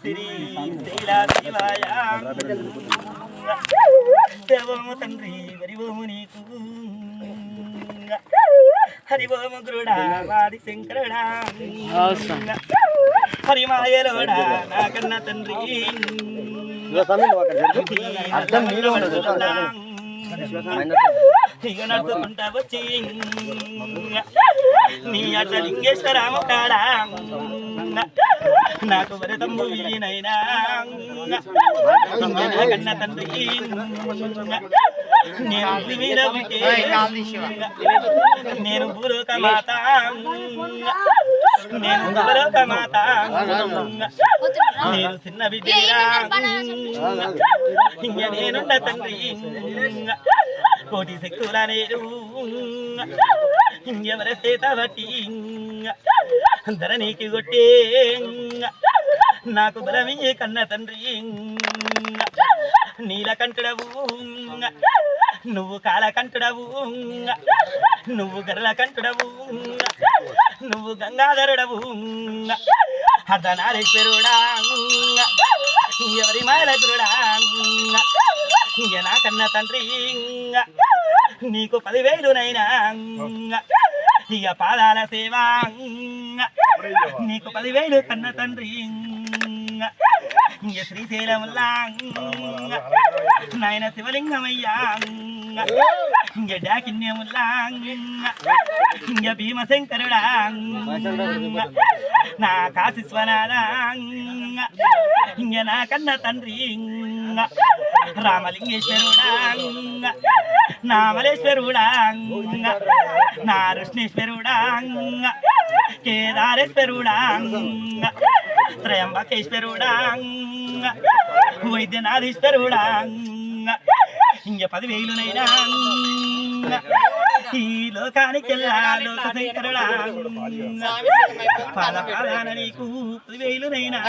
శ్రీ శైలా శివాయ దేవము తండ్రి హరివోము నీకు హరివోము గురుడా వాది శంకరుడా. హరిమాయలోడా నా కన్న తండ్రి. ఇక నడుచుకుంటా వచ్చి. నీ అట్ల లింగేశ్వరాము కాడా. నాకు వరదమ్ము వీనైనా కన్న తండ్రి నేను భూమి నేను భూలోక మాత నేను భూలోక మాత నేను చిన్న బిడ్డరా ఇంక నేనున్న తండ్రి. కోటి శక్తుల నేను ఇంకెవరి చేత బట్టి ధరణికి కొట్టే నాకు బలమయ్యే కన్న తండ్రి నీలకంఠుడవు నువ్వు కాలకంఠుడవు నువ్వు గర్ల కంఠుడవు నువ్వు గంగాధరుడవు అర్ధనారేశ్వరుడా ఎవరి మాయలగురుడా ఇక నా కన్న తండ్రి నీకు పదివేలునైనా ఇక పాదాల సేవ. నీకు పదివేలు కన్న తండ్రి. ఇక శ్రీశైలముల్లా నాయన శివలింగమయ్యా. ఇంక డాకిన్యముల్లా ఇంక భీమశంకరుడా. నా కాశీశ్వనాథ. ఇంక నా కన్న తండ్రి. రామలింగేశ్వరుడా నా మలేశ్వరుడా నా కృష్ణేశ్వరుడా కేదారేశ్వరుడా త్రయంబకేశ్వరుడా వైద్యనాథేశ్వరుడా ఇంక పదివేలునైనా ఈ లోకానికి లోక శంకరుడా పాద పాదాన నీకు పదివేలునైనా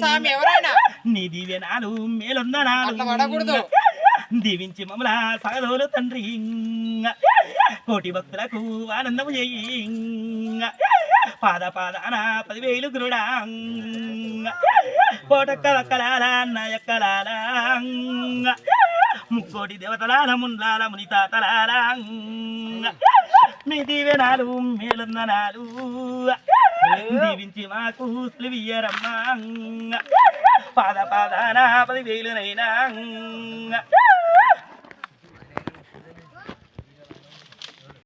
స్వామి ఎవరైనా? నీ దివ్యనాలు మేలొందనాలు. దీవించి మమ్మల సాగదోలు తండ్రి కోటి భక్తులకు ఆనందము చేయి పాద పాదాన పదివేలు గురుడా కోటక్క వక్కలాల నాయక్కలాల ముక్కోటి దేవతలాల ముండ్లాల ముని తాతలాల మీ దీవెనాలు మేలుందనాలు దీవించి మాకు సులువియ్యరమ్మా పాద పాదాన పదివేలునైనా